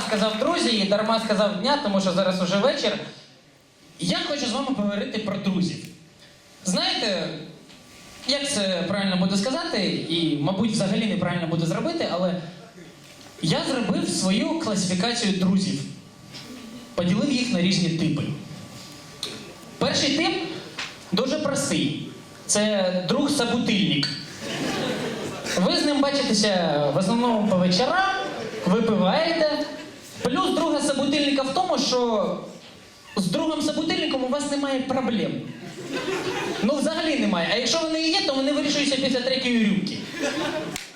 сказав друзі, і дарма сказав дня, тому що зараз уже вечір. Я хочу з вами поговорити про друзів. Знаєте, як це правильно буде сказати, і, мабуть, взагалі неправильно буде зробити, але я зробив свою класифікацію друзів. Поділив їх на різні типи. Перший тип дуже простий. Це друг-сабутильник. Ви з ним бачитеся в основному по вечорам, випиваєте. Плюс друга собутильника в тому, що з другом собутильником у вас немає проблем. Ну, взагалі немає. А якщо вони і є, то вони вирішуються після третьої рюмки.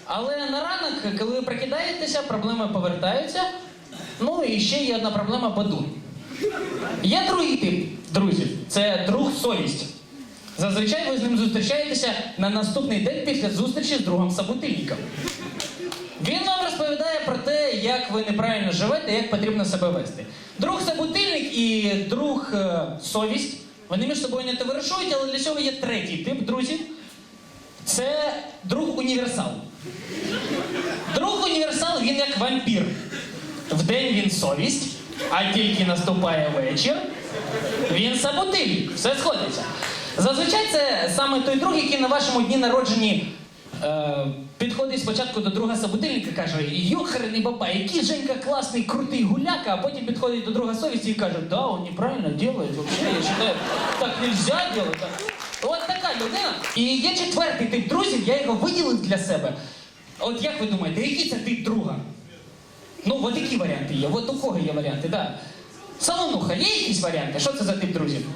Але на ранок, коли ви прокидаєтеся, проблеми повертаються. Ну і ще є одна проблема баду. Є другий тип друзів це друг совість. Зазвичай ви з ним зустрічаєтеся на наступний день після зустрічі з другом собутильником. Він як ви неправильно живете, як потрібно себе вести. Друг собутильник і друг е, совість. Вони між собою не товаришують, але для цього є третій тип друзів. Це друг універсал. Друг універсал він як вампір. Вдень він совість, а тільки наступає вечір. Він собутильник. Все сходиться. Зазвичай це саме той друг, який на вашому дні народженні е, підходить спочатку до друга собутильника і каже: Йохарений баба, який Женька класний, крутий гуляка, а потім підходить до друга совісті і каже, да, он неправильно делает, вообще, я считаю, так нельзя так». От така людина. І є четвертий тип друзів, я його виділив для себе. От як ви думаєте, який це тип друга? Ну, от які варіанти є? От у кого є варіанти, да. Солонуха, є якісь варіанти? Що це за тип друзів?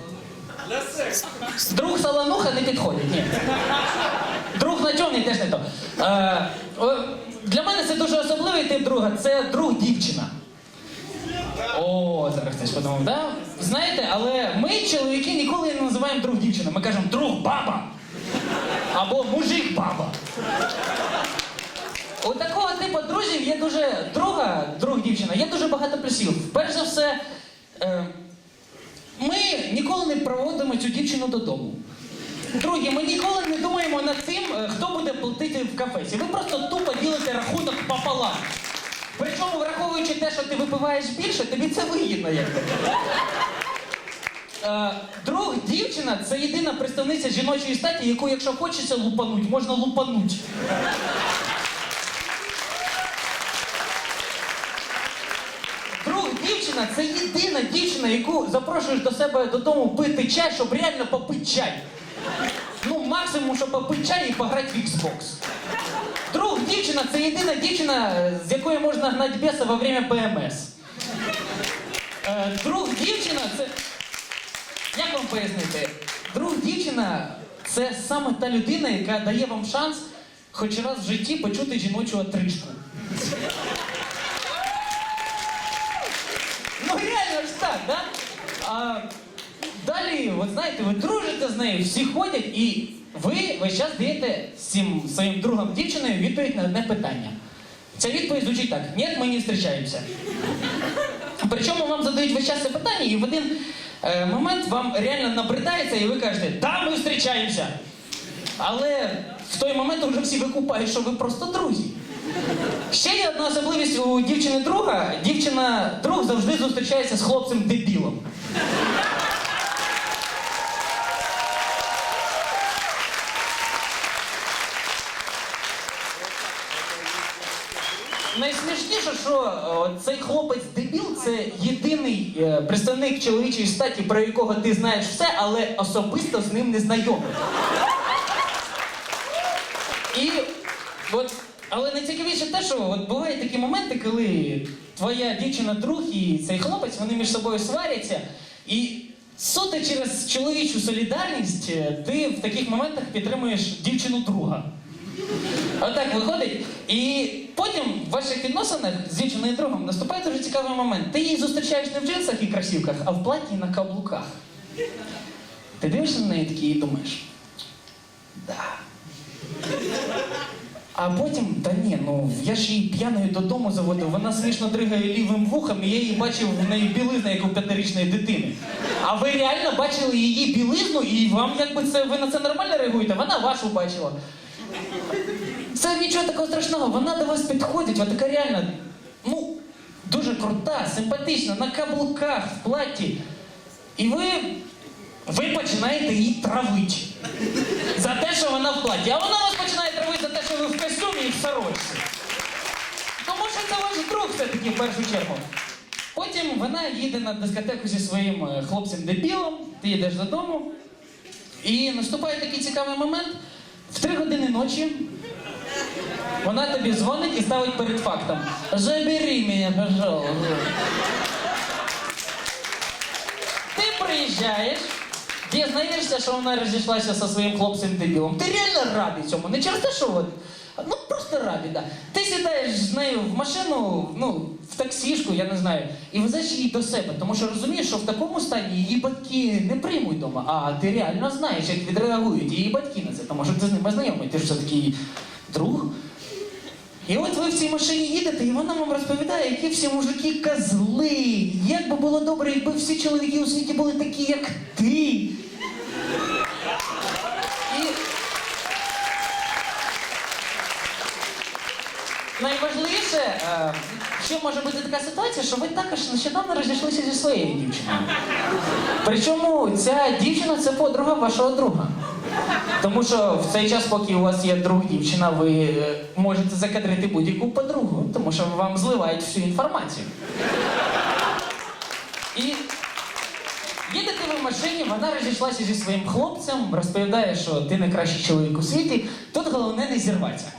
Друг Солонуха не підходить, ні. Друг на Надьомний теж не то. Е, о, для мене це дуже особливий тип друга. Це друг дівчина. О, зараз хтось подумав, да? Знаєте, але ми, чоловіки, ніколи не називаємо друг дівчина. Ми кажемо друг баба. Або мужик баба. У такого типу друзів є дуже друга, друг дівчина, є дуже багато плюсів. Перш за все, е, ми ніколи не проводимо цю дівчину додому. Друге, ми ніколи не думаємо над хто буде платити в кафесі. Ви просто тупо ділите рахунок пополам. Причому, враховуючи те, що ти випиваєш більше, тобі це вигідно якби. Е, друг дівчина це єдина представниця жіночої статі, яку, якщо хочеться лупануть, можна лупануть. Друг дівчина це єдина дівчина, яку запрошуєш до себе додому пити чай, щоб реально попити чай. Максимум, щоб попити чай і пограти в Xbox. Друг дівчина це єдина дівчина, е, з якої можна гнати беса во время ПМС. Е, друг дівчина це. Як вам пояснити? Друг дівчина це саме та людина, яка дає вам шанс хоч раз в житті почути жіночу отрижку. Ну реально ж так, да? А далі, от знаєте, ви дружите з нею, всі ходять, і ви весь час даєте цим своїм другом дівчиною відповідь на одне питання. Ця відповідь звучить так: ні, ми не зустрічаємося. Причому вам задають весь час це питання, і в один е, момент вам реально набридається, і ви кажете, да, ми зустрічаємося. Але в той момент вже всі викупають, що ви просто друзі. Ще є одна особливість у дівчини друга. Дівчина друг завжди зустрічається з хлопцем дебілом. Найсмішніше, що о, цей хлопець дебіл це єдиний е, представник чоловічої статі, про якого ти знаєш все, але особисто з ним не знайомий. І от, але найцікавіше те, що от бувають такі моменти, коли твоя дівчина друг і цей хлопець вони між собою сваряться, і суто через чоловічу солідарність е, ти в таких моментах підтримуєш дівчину друга. Отак виходить. І потім в ваших відносинах з дівчиною другом наступає дуже цікавий момент. Ти її зустрічаєш не в джинсах і кросівках, а в платі на каблуках. Ти дивишся на неї такий і думаєш. Да. А потім, та ні, ну я ж її п'яною додому заводив, вона смішно дригає лівим вухом, і я її бачив в неї білизна, як у п'ятирічної дитини. А ви реально бачили її білизну, і вам якби це ви на це нормально реагуєте? Вона вашу бачила. Це нічого такого страшного, вона до вас підходить, вона така реально, ну, дуже крута, симпатична, на каблуках, в платі. І ви, ви починаєте її травити. За те, що вона в платі. А вона вас починає травити за те, що ви в костюмі і в сорочці. Тому що це ваш друг все-таки в першу чергу. Потім вона їде на дискотеку зі своїм е, хлопцем-дебілом, ти йдеш додому. І наступає такий цікавий момент. В три години ночі вона тобі дзвонить і ставить перед фактом. Забери мене, пожалуйста. Ти приїжджаєш, дізнаєшся, що вона розійшлася зі своїм хлопцем-дебілом. Ти реально радий цьому. Не через те, що от, ну просто радий, да. Ти сідаєш з нею в машину, ну, в таксішку, я не знаю, і везеш її до себе, тому що розумієш, що в такому стані її батьки не приймуть вдома, а ти реально знаєш, як відреагують її батьки на це, тому що ти з ними знайомий, ти ж все-таки друг. І от ви в цій машині їдете, і вона вам розповідає, які всі мужики козли. Як би було добре, якби всі чоловіки у світі були такі, як ти. І... Найважливіше, е, що може бути така ситуація, що ви також нещодавно розійшлися зі своєю дівчиною. Причому ця дівчина це подруга вашого друга. Тому що в цей час, поки у вас є друг дівчина, ви е, можете закадрити будь-яку подругу, тому що вам зливають всю інформацію. І їдете ви в машині, вона розійшлася зі своїм хлопцем, розповідає, що ти найкращий чоловік у світі. Тут головне не зірватися.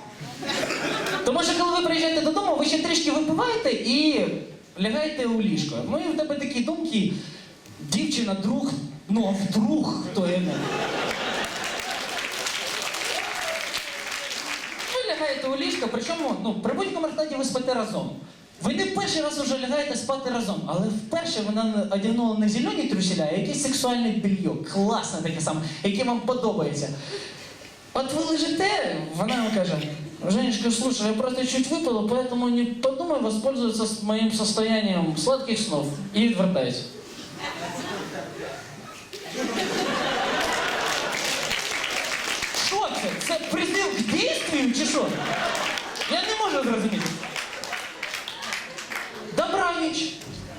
Тому що коли ви приїжджаєте додому, ви ще трішки випиваєте і лягаєте у ліжко. Ну і в тебе такі думки, дівчина, друг, ну вдруг хто я не. Ви лягаєте у ліжко, причому ну, при будь-якому розкладі ви спите разом. Ви не перший раз вже лягаєте спати разом, але вперше вона одягнула не зелені трусіля, а якийсь сексуальний бельйо, класне таке саме, яке вам подобається. От вы лежите, вона ему каже, Женечка, слушай, я просто чуть выпила, поэтому не подумай воспользоваться с моим состоянием сладких снов. І відвертається. Що це? Це призив к дійствію чи що? Я не можу зрозуміти. Добра ніч.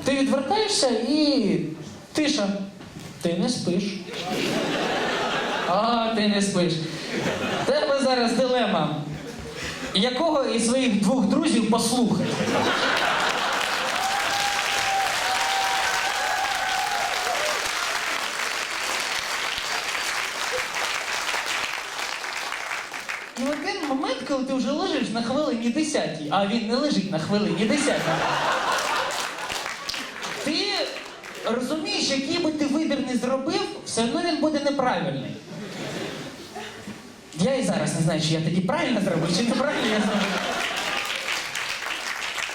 Ти відвертаєшся і тиша. Ти не спиш. А, ти не спиш. Тебе зараз дилема. Якого із своїх двох друзів послухати? І в один момент, коли ти вже лежиш на хвилині десятій, а він не лежить на хвилині десятій. Ти розумієш, який би ти вибір не зробив, все одно він буде неправильний. Я і зараз не знаю, чи я тоді правильно зробив, чи неправильно я зробив.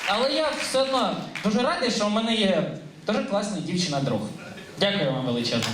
Але я все одно дуже радий, що в мене є дуже класна дівчина-друг. Дякую вам величезно.